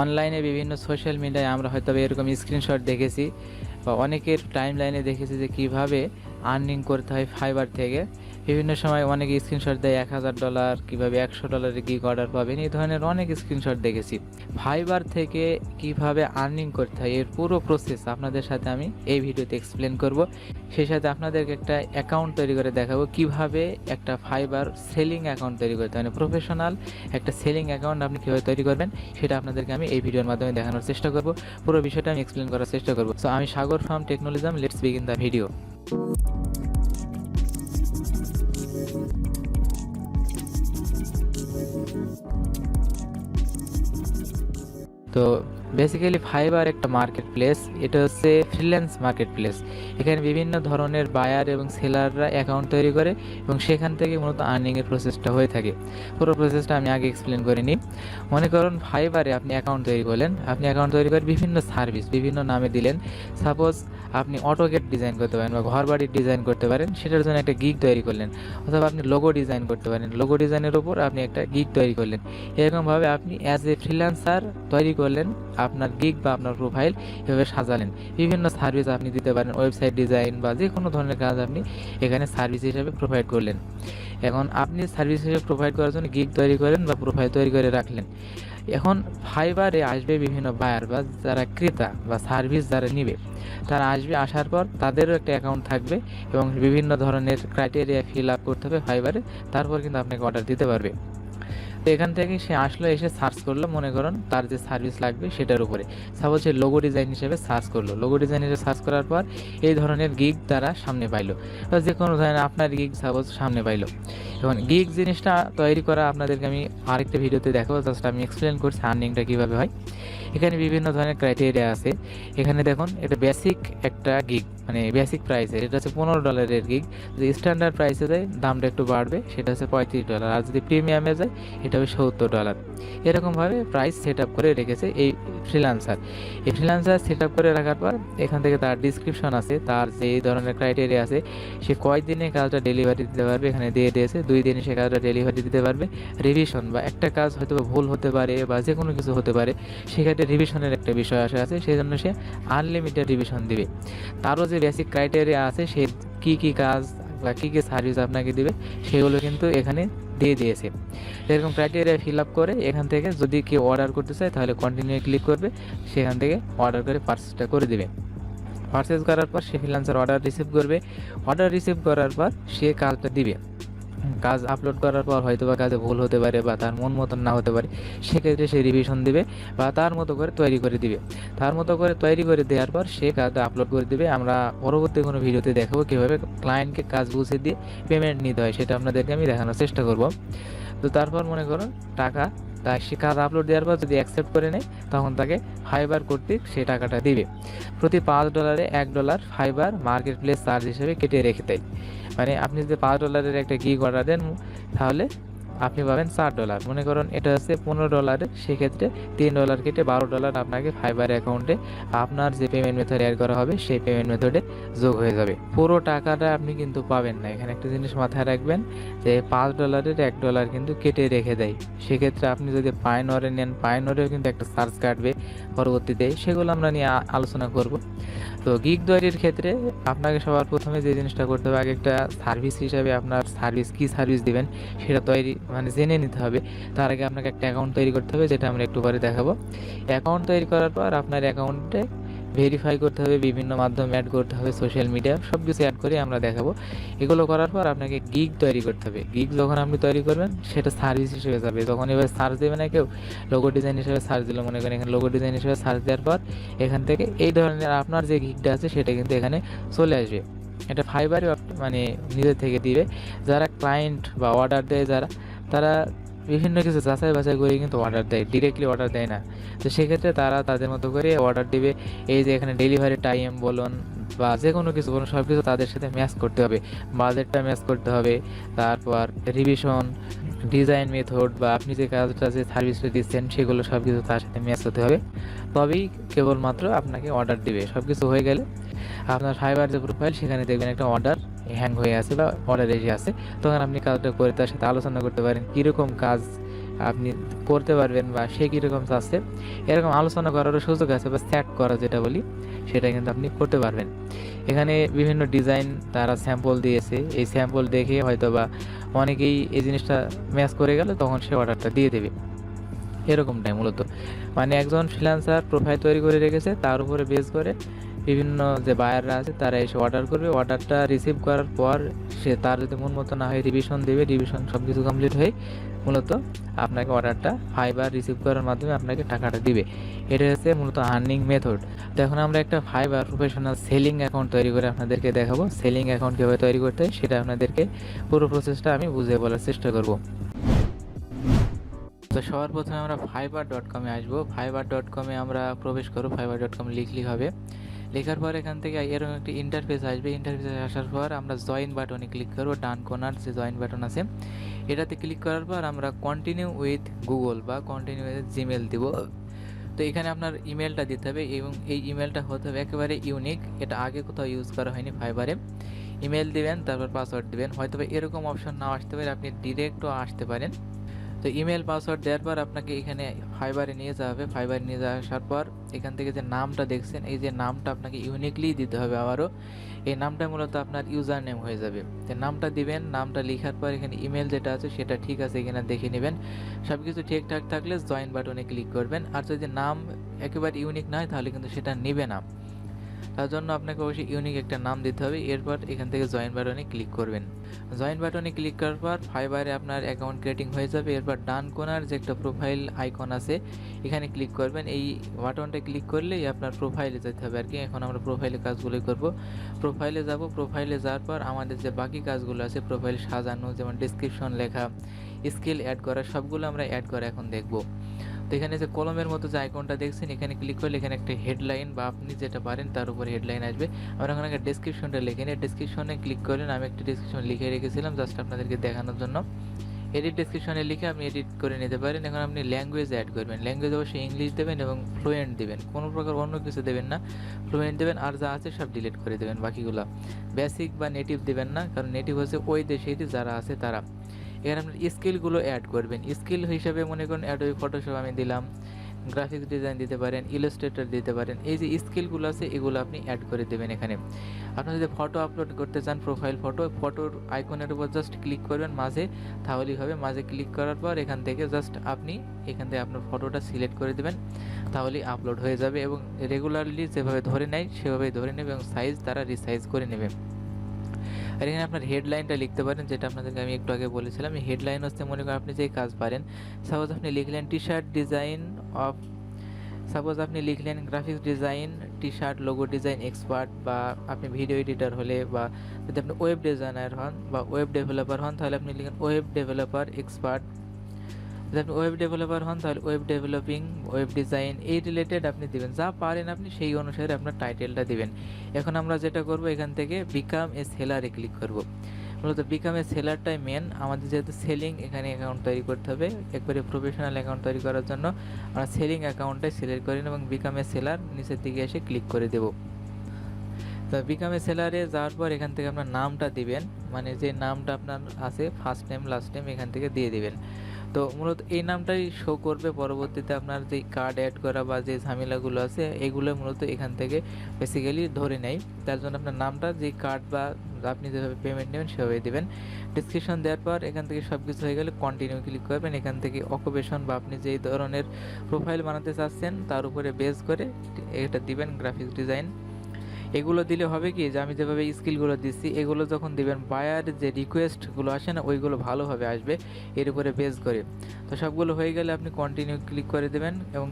অনলাইনে বিভিন্ন সোশ্যাল মিডিয়ায় আমরা হয়তো এরকম স্ক্রিনশট দেখেছি বা অনেকের টাইম লাইনে দেখেছি যে কীভাবে আর্নিং করতে হয় ফাইবার থেকে। বিভিন্ন সময় অনেক স্ক্রিনশট দেয়, এক হাজার ডলার কীভাবে একশো ডলারের গিগ অর্ডার পাবেন, এই ধরনের অনেক স্ক্রিনশট দেখেছি। ফাইবার থেকে কীভাবে আর্নিং করতে হয়, এর পুরো প্রসেস আপনাদের সাথে আমি এই ভিডিওতে এক্সপ্লেন করব। সেই সাথে আপনাদেরকে একটা অ্যাকাউন্ট তৈরি করে দেখাবো, কীভাবে একটা ফাইবার সেলিং অ্যাকাউন্ট তৈরি করতে মানে প্রফেশনাল একটা সেলিং অ্যাকাউন্ট আপনি কীভাবে তৈরি করবেন, সেটা আপনাদেরকে আমি এই ভিডিওর মাধ্যমে দেখানোর চেষ্টা করব। পুরো বিষয়টা আমি এক্সপ্লেন করার চেষ্টা করব। সো আমি সাগর ফার্ম টেকনোলজিজম লেটস বিগিন দ্য ভিডিও তো বেসিক্যালি ফাইবার একটা মার্কেট প্লেস এটা হচ্ছে ফ্রিল্যান্স মার্কেট প্লেস এখানে বিভিন্ন ধরনের বায়ার এবং সেলাররা অ্যাকাউন্ট তৈরি করে এবং সেখান থেকে মূলত আর্নিংয়ের প্রসেসটা হয়ে থাকে। পুরো প্রসেসটা আমি আগে এক্সপ্লেন করে নিই। মনে করুন ফাইবারে আপনি অ্যাকাউন্ট তৈরি করলেন। আপনি অ্যাকাউন্ট তৈরি করে বিভিন্ন সার্ভিস বিভিন্ন নামে দিলেন। সাপোজ আপনি অটোগেট ডিজাইন করতে পারেন বা ঘর বাড়ির ডিজাইন করতে পারেন, সেটার জন্য একটা গিগ তৈরি করলেন। অথবা আপনি লোগো ডিজাইন করতে পারেন। লোগো ডিজাইনের উপর আপনি একটা গিগ তৈরি করলেন। এরকমভাবে আপনি অ্যাজ এ ফ্রিল্যান্সার তৈরি করলেন, আপনার গিগ বা আপনার প্রোফাইল এভাবে সাজালেন। বিভিন্ন সার্ভিস আপনি দিতে পারেন ওয়েবসাইট ডিজাইন বা যে কোনো ধরনের কাজ আপনি এখানে সার্ভিস হিসেবে প্রোভাইড করলেন। এখন আপনি সার্ভিস হিসেবে প্রোভাইড করার জন্য গিগ তৈরি করেন বা প্রোফাইল তৈরি করে রাখলেন। এখন ফাইবারে আসবে বিভিন্ন বায়ার বা যারা ক্রেতা বা সার্ভিস যারা নিবে, তারা আসবে আসার পর তাদেরও একটা অ্যাকাউন্ট থাকবে এবং বিভিন্ন ধরনের ক্রাইটেরিয়া ফিল আপ করতে হবে ফাইবারে তারপর কিন্তু আপনাকে অর্ডার দিতে পারবে। তো এখান থেকে সে আসলো, এসে সার্চ করল, মনে করুন তার যে সার্ভিস লাগবে সেটার উপরে। সাপোজ সে লোগো ডিজাইন হিসেবে সার্চ করল। লোগো ডিজাইন হিসেবে সার্চ করার পর এই ধরনের গিগ তারা সামনে পাইলো। বা যে কোনো ধরনের আপনার গিগ সাপোজ সামনে পাইলো। এখন গিগ জিনিসটা তৈরি করা আপনাদেরকে আমি আরেকটা ভিডিওতে দেখাবো। জাস্ট আমি এক্সপ্লেন করছি আর্নিংটা কীভাবে হয়। এখানে বিভিন্ন ধরনের ক্রাইটেরিয়া আছে। এখানে দেখুন, এটা বেসিক একটা গিগ মানে বেসিক প্রাইসের এটা হচ্ছে পনেরো ডলারের গিগ যদি স্ট্যান্ডার্ড প্রাইসে যায় দামটা একটু বাড়বে, সেটা হচ্ছে পঁয়ত্রিশ ডলার আর যদি প্রিমিয়ামে যায়, এটা হবে সত্তর ডলার এরকমভাবে প্রাইস সেট আপ করে রেখেছে এই ফ্রিলান্সার এই ফ্রিলান্সার সেট আপ করে রাখার পর, এখান থেকে তার ডিসক্রিপশন আছে, তার যে ধরনের ক্রাইটেরিয়া আছে, সে কয়দিনে কাজটা ডেলিভারি দিতে পারবে, এখানে দিয়ে দিয়েছে। দুই দিনে সে কাজটা ডেলিভারি দিতে পারবে। রিভিশন বা একটা কাজ হয়তো ভুল হতে পারে বা যে কোনো কিছু হতে পারে, সেক্ষেত্রে রিভিশনের একটা বিষয় আসে আছে, সেই জন্য সে আনলিমিটেড রিভিশন দিবে। তারও যে বেসিক ক্রাইটেরিয়া আছে, সে কী কী কাজ বা কী কী সার্ভিস আপনাকে দিবে, সেগুলো কিন্তু এখানে দিয়ে দিয়েছে। এরকম ক্রাইটেরিয়া ফিল আপ করে এখান থেকে যদি কেউ অর্ডার করতে চায়, তাহলে কন্টিনিউ ক্লিক করবে, সেখান থেকে অর্ডার করে পার্সেসটা করে দিবে। পার্সেস করার পর সে ফ্রিল্যান্সার অর্ডার রিসিভ করবে। অর্ডার রিসিভ করার পর সে কাজটা দিবে। কাজ আপলোড করার পর হয়তো বা কাজে ভুল হতে পারে বা তার মন মতন না হতে পারে, সেক্ষেত্রে সে রিভিশন দিবে বা তার মতো করে তৈরি করে দিবে। তার মতো করে তৈরি করে দেওয়ার পর সে কাজ আপলোড করে দিবে। আমরা পরবর্তী কোনো ভিডিওতে দেখাবো কীভাবে ক্লায়েন্টকে কাজ বুঝে দিয়ে পেমেন্ট নিতে হয়, সেটা আপনাদেরকে আমি দেখানোর চেষ্টা করব। তো তারপর মনে করুন, টাকা তা সে কাজ আপলোড দেওয়ার পর যদি অ্যাকসেপ্ট করে নেয়, তখন তাকে ফাইবার কর্তৃক সে টাকাটা দিবে। প্রতি পাঁচ ডলারে এক dollar Fiverr market place charge হিসেবে কেটে রেখে দেয়। মানে আপনি যদি পাঁচ ডলারের একটা গিগ অর্ডার দেন, তাহলে আপনি পাবেন চার ডলার মনে করুন এটা হচ্ছে পনেরো ডলারের সেক্ষেত্রে তিন ডলার কেটে বারো ডলার আপনাকে ফাইবার অ্যাকাউন্টে আপনার যে পেমেন্ট মেথড অ্যাড করা হবে, সেই পেমেন্ট মেথডে যোগ হয়ে যাবে। পুরো টাকাটা আপনি কিন্তু পাবেন না। এখানে একটা জিনিস মাথায় রাখবেন যে পাঁচ ডলারের এক ডলার কিন্তু কেটে রেখে দেয়। সেক্ষেত্রে আপনি যদি পাইনরে নেন পাইনরেও কিন্তু একটা চার্জ কাটবে পরবর্তীতে। সেগুলো আমরা নিয়ে আলোচনা করব। তো গিগ তৈরির ক্ষেত্রে আপনাকে সবার প্রথমে যে জিনিসটা করতে হবে, আগে একটা সার্ভিস হিসাবে আপনার সার্ভিস কি সার্ভিস দিবেন, সেটা তৈরি মানে জেনে নিতে হবে। তার আগে আপনাকে একটা অ্যাকাউন্ট তৈরি করতে হবে, যেটা আমরা একটু পরে দেখাবো। অ্যাকাউন্ট তৈরি করার পর আপনার অ্যাকাউন্টে ভেরিফাই করতে হবে, বিভিন্ন মাধ্যম অ্যাড করতে হবে সোশ্যাল মিডিয়া সব কিছু অ্যাড করে আমরা দেখাবো। এগুলো করার পর আপনাকে গিগ তৈরি করতে হবে। গিগ যখন আপনি তৈরি করবেন, সেটা সার্ভিস হিসেবে যাবে। তখন এবার সার্চ দেবে না কেউ লোগো ডিজাইন হিসেবে সার্চ দিল, মনে করেন এখানে লোগো ডিজাইন হিসেবে সার্চ দেওয়ার পর, এখান থেকে এই ধরনের আপনার যে গিগটা আছে, সেটা কিন্তু এখানে চলে আসবে। এটা ফাইবারে মানে নিজে থেকে দিবে। যারা ক্লায়েন্ট বা অর্ডার দেয়, যারা তারা বিভিন্ন কিছু যাচাই বাছাই করে কিন্তু অর্ডার দেয় ডিরেক্টলি অর্ডার দেয় না। তো সেক্ষেত্রে তারা তাদের মতো করে অর্ডার দিবে, এই যে এখানে ডেলিভারি টাইম বলুন বা যে কোনো কিছু বলুন সব কিছু তাদের সাথে ম্যাচ করতে হবে। বাজেটটা ম্যাচ করতে হবে, তারপর রিভিশন ডিজাইন মেথড বা আপনি যে কাজটা, যে সার্ভিসটা দিচ্ছেন, সেগুলো সব কিছু তার সাথে ম্যাচ হতে হবে। তবেই কেবলমাত্র আপনাকে অর্ডার দিবে সব কিছু হয়ে গেলে আপনার ফাইবার যে প্রোফাইল সেখানে দেখবেন একটা অর্ডার হ্যাং হয়ে আছে বা অর্ডার এসে আছে, তখন আপনি কাজটা করে তার সাথে আলোচনা করতে পারেন, কীরকম কাজ আপনি করতে পারবেন বা সে কীরকম চাচ্ছে। এরকম আলোচনা করারও সুযোগ আছে বা স্যাট করা যেটা বলি, সেটা কিন্তু আপনি করতে পারবেন। এখানে বিভিন্ন ডিজাইন তারা স্যাম্পল দিয়েছে, এই স্যাম্পল দেখে হয়তো বা অনেকেই এই জিনিসটা ম্যাচ করে গেলে তখন সে অর্ডারটা দিয়ে দেবে। এরকমটাই মূলত। মানে একজন ফ্রিল্যান্সার প্রোফাইল তৈরি করে রেখেছে, তার উপরে বেস করে বিভিন্ন যে বায়াররা আছে, তারা এসে অর্ডার করবে। অর্ডারটা রিসিভ করার পর সে তার যদি মন মতো না হয় রিভিশন দেবে রিভিশন সব কিছু কমপ্লিট হয়ে মূলত আপনাকে অর্ডারটা ফাইবার রিসিভ করার মাধ্যমে আপনাকে টাকাটা দিবে। এটা হচ্ছে মূলত আর্নিং মেথড তো এখন আমরা একটা ফাইবার প্রফেশনাল সেলিং অ্যাকাউন্ট তৈরি করে আপনাদেরকে দেখাবো। সেলিং অ্যাকাউন্ট কীভাবে তৈরি করতে হয় সেটা আপনাদেরকে পুরো প্রসেসটা আমি বুঝিয়ে বলার চেষ্টা করব। তো সবার প্রথমে আমরা ফাইবার ডট কমে আসব। ফাইবার ডট কমে আমরা প্রবেশ করব। ফাইবার ডট কম লিখলি হবে। লেখার পর এখান থেকে এরকম একটি ইন্টারফেস আসবে। ইন্টারফেসে আসার পর আমরা জয়েন বাটনে ক্লিক করব, ডান কোনার যে জয়েন বাটন আছে, এটাতে ক্লিক করার পর আমরা কন্টিনিউ উইথ গুগল বা কন্টিনিউ উইথ জিমেল দিব। তো এখানে আপনার ইমেলটা দিতে হবে এবং এই ইমেলটা হতে হবে একেবারে ইউনিক এটা আগে কোথাও ইউজ করা হয়নি ফাইবারে ইমেল দিবেন, তারপর পাসওয়ার্ড দিবেন। হয়তো এরকম অপশন না আসতে পারে, আপনি ডিরেক্টও আসতে পারেন। তো ইমেল পাসওয়ার্ড দেওয়ার পর আপনাকে এখানে ফাইবারে নিয়ে যাওয়া হবে। ফাইবারে নিয়ে যাওয়া আসার পর এখান থেকে যে নামটা দেখছেন, এই যে নামটা আপনাকে ইউনিকলি দিতে হবে আবারও। এই নামটা মূলত আপনার ইউজার নেম হয়ে যাবে। তো নামটা দিবেন, নামটা লেখার পর এখানে ইমেল যেটা আছে সেটা ঠিক আছে এখানে দেখে নেবেন। সব কিছু ঠিকঠাক থাকলে জয়েন বাটনে ক্লিক করবেন। আর যদি নাম একেবারে ইউনিক নয়, তাহলে কিন্তু সেটা নেবে না। তার জন্য আপনাকে অবশ্যই ইউনিক একটা নাম দিতে হবে। এরপর এখান থেকে জয়েন বাটনে ক্লিক করবেন। জয়েন বাটনে ক্লিক করার পর ফাইবারে আপনার অ্যাকাউন্ট ক্রিয়েটিং হয়ে যাবে। এরপর ডান কোনার যে একটা প্রোফাইল আইকন আছে, এখানে ক্লিক করবেন। এই বাটনটা ক্লিক করলেই আপনার প্রোফাইলে যেতে হবে আর কি এখন আমরা প্রোফাইলে কাজগুলোই করব। প্রোফাইলে যাব। প্রোফাইলে যাওয়ার পর আমাদের যে বাকি কাজগুলো আছে প্রোফাইল সাজানো, যেমন ডিসক্রিপশন লেখা স্কিল অ্যাড করা, সবগুলো আমরা অ্যাড করা এখন দেখব। তো এখানে যে কলমের মতো যে আইকনটা দেখছেন, এখানে ক্লিক করলে এখানে একটা হেডলাইন বা আপনি যেটা পারেন তার উপরে হেডলাইন আসবে। আমরা ওখানে একটা ডিসক্রিপশনটা লিখে নিই। ডিসক্রিপশনে ক্লিক করলেন, আমি একটা ডিসক্রিপশন লিখে রেখেছিলাম জাস্ট আপনাদেরকে দেখানোর জন্য। এডিট ডিসক্রিপশনে লিখে আপনি এডিট করে নিতে পারেন। এখন আপনি ল্যাঙ্গুয়েজ অ্যাড করবেন। ল্যাঙ্গুয়েজ অবশ্যই ইংলিশ দেবেন এবং ফ্লুয়েন্ট দেবেন। কোনো প্রকার অন্য কিছু দেবেন না। ফ্লুয়েন্ট দেবেন, আর যা আছে সব ডিলিট করে দেবেন বাকিগুলো। বেসিক বা নেটিভ দেবেন না, কারণ নেটিভ হচ্ছে ওই দেশেরই যারা আছে তারা। এখানে আপনার স্কিলগুলো অ্যাড করবেন। স্কিল হিসাবে মনে করুন অ্যাডোবি ফটোশপ আমি দিলাম গ্রাফিক্স ডিজাইন দিতে পারেন ইলাস্ট্রেটর দিতে পারেন, এই যে স্কিলগুলো আছে, এগুলো আপনি অ্যাড করে দেবেন এখানে। আপনি যদি ফটো আপলোড করতে চান প্রোফাইল ফটো ফটোর আইকনের উপর জাস্ট ক্লিক করবেন মাঝে, তাহলেই হবে। মাঝে ক্লিক করার পর এখান থেকে জাস্ট আপনি, এখান থেকে আপনার ফটোটা সিলেক্ট করে দেবেন, তাহলেই আপলোড হয়ে যাবে এবং রেগুলারলি যেভাবে ধরে নেয়, সেভাবেই ধরে নেবে এবং সাইজ তারা রিসাইজ করে নেবে। আর এখানে আপনার হেডলাইনটা লিখতে পারেন, যেটা আপনাদেরকে আমি একটু আগে বলেছিলাম। হেডলাইন হচ্ছে, মনে করেন আপনি যেই কাজ পারেন সাপোজ আপনি লিখলেন T shirt design of suppose আপনি লিখলেন graphics design T shirt logo design expert বা আপনি ভিডিও এডিটর হলে বা যদি আপনি ওয়েব ডিজাইনার হন বা ওয়েব ডেভেলপার হন, তাহলে আপনি লিখেন ওয়েব ডেভেলপার এক্সপার্ট যদি আপনি ওয়েব ডেভেলপার হন, তাহলে ওয়েব ডেভেলপিং ওয়েব ডিজাইন এই রিলেটেড আপনি দিবেন। যা পারেন আপনি সেই অনুসারে আপনার টাইটেলটা দিবেন। এখন আমরা যেটা করব, এখান থেকে বিকাম এ সেলারে ক্লিক করব। মূলত বিকাম এ সেলারটাই মেন আমাদের যেহেতু সেলিং এখানে অ্যাকাউন্ট তৈরি করতে হবে, একবারে প্রফেশনাল অ্যাকাউন্ট তৈরি করার জন্য আমরা সেলিং অ্যাকাউন্টটাই সিলেক্ট করি এবং বিকাম এ সেলার নিচের দিকে এসে ক্লিক করে দেব। তো বিকাম সেলারে যাওয়ার পর এখান থেকে আপনার নামটা দিবেন। মানে যে নামটা আপনার আছে ফার্স্ট নেম লাস্ট নেম এখান থেকে দিয়ে দিবেন। তো মূলত এই নামটাই শো করবে। পরবর্তীতে আপনার যে কার্ড অ্যাড করা বা যে ঝামেলাগুলো আছে, এগুলো মূলত এখান থেকে বেসিক্যালি ধরে নেয়। তার জন্য আপনার নামটা, যে কার্ড বা আপনি যেভাবে পেমেন্ট নেবেন সেভাবে দেবেন। ডিসক্রিপশন দেওয়ার পর এখান থেকে সব কিছু হয়ে গেলে কন্টিনিউ ক্লিক করবেন। এখান থেকে অকুপেশন বা আপনি যেই ধরনের প্রোফাইল বানাতে চাচ্ছেন, তার উপরে বেস করে এটা দিবেন গ্রাফিক্স ডিজাইন এগুলো দিলে হবে কি যে আমি যেভাবে স্কিলগুলো দিচ্ছি, এগুলো যখন দিবেন বায়ার যে রিকোয়েস্টগুলো আসে না, ওইগুলো ভালোভাবে আসবে এর উপরে বেস করে। তো সবগুলো হয়ে গেলে আপনি কন্টিনিউ ক্লিক করে দেবেন এবং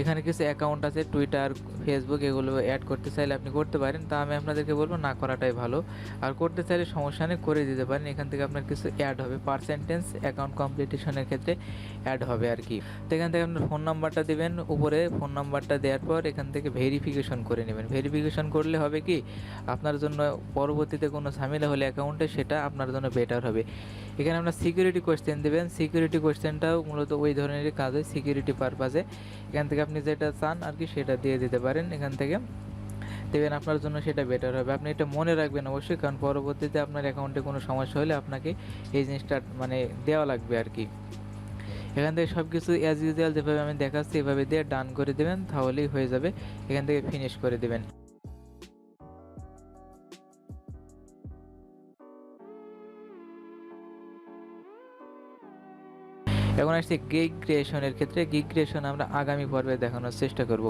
এখানে কিছু অ্যাকাউন্ট আছে টুইটার ফেসবুক এগুলো অ্যাড করতে চাইলে আপনি করতে পারেন। তা আমি আপনাদেরকে বলব, না করাটাই ভালো। আর করতে চাইলে সমস্যা নেই, করে দিতে পারেন। এখান থেকে আপনার কিছু অ্যাড হবে। পার্সেন্টেজ অ্যাকাউন্ট কমপ্লিটেশনের ক্ষেত্রে অ্যাড হবে আর কি। তো এখান থেকে আপনার ফোন নাম্বারটা দেবেন উপরে। ফোন নাম্বারটা দেওয়ার পর এখান থেকে ভেরিফিকেশন করে নেবেন। ভেরিফিকেশন করলে হবে কি, আপনার জন্য পরবর্তীতে কোনো ঝামেলা হলে অ্যাকাউন্টে সেটা আপনার জন্য বেটার হবে। এখানে আপনার সিকিউরিটি কোয়েশ্চেন দেবেন। সিকিউরিটি কোয়েশ্চেনটাও মূলত ওই ধরনেরই কাজ হয় সিকিউরিটি পারপাজে এখান থেকে আপনি যেটা চান আর কি সেটা দিয়ে দিতে পারেন এখান থেকে। দেবেন আপনার জন্য সেটা বেটার হবে। আপনি এটা মনে রাখবেন অবশ্যই, কারণ পরবর্তীতে আপনার অ্যাকাউন্টে কোনো সমস্যা হলে আপনাকে এই জিনিসটা মানে দেওয়া লাগবে আর কি। এখান থেকে সব কিছু অ্যাজ ইউজুয়াল যেভাবে আমি দেখাচ্ছি, এভাবে দিয়ে ডান করে দেবেন, তাহলেই হয়ে যাবে। এখান থেকে ফিনিশ করে দেবেন। এখন আসছে গিগ ক্রিয়েশনের ক্ষেত্রে। গিগ ক্রিয়েশন আমরা আগামী পর্বে দেখানোর চেষ্টা করব।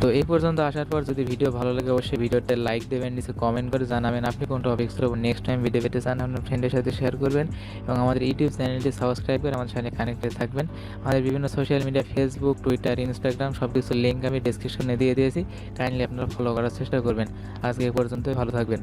তো এই পর্যন্ত আসার পর যদি ভিডিও ভালো লাগে, অবশ্যই ভিডিওতে লাইক দেবেন, নিচে কমেন্ট করে জানাবেন আপনি কোন টপিক্সের উপর নেক্সট টাইম ভিডিও পেতে চান, আপনার ফ্রেন্ডের সাথে শেয়ার করবেন এবং আমাদের ইউটিউব চ্যানেলটি সাবস্ক্রাইব করে আমাদের সাথে কানেক্টেড থাকবেন। আমাদের বিভিন্ন social media Facebook Twitter Instagram সব কিছুর লিঙ্ক আমি ডিসক্রিপশনে দিয়ে দিয়েছি। কাইন্ডলি আপনারা ফলো করার চেষ্টা করবেন। আজকে এই পর্যন্তই, ভালো থাকবেন।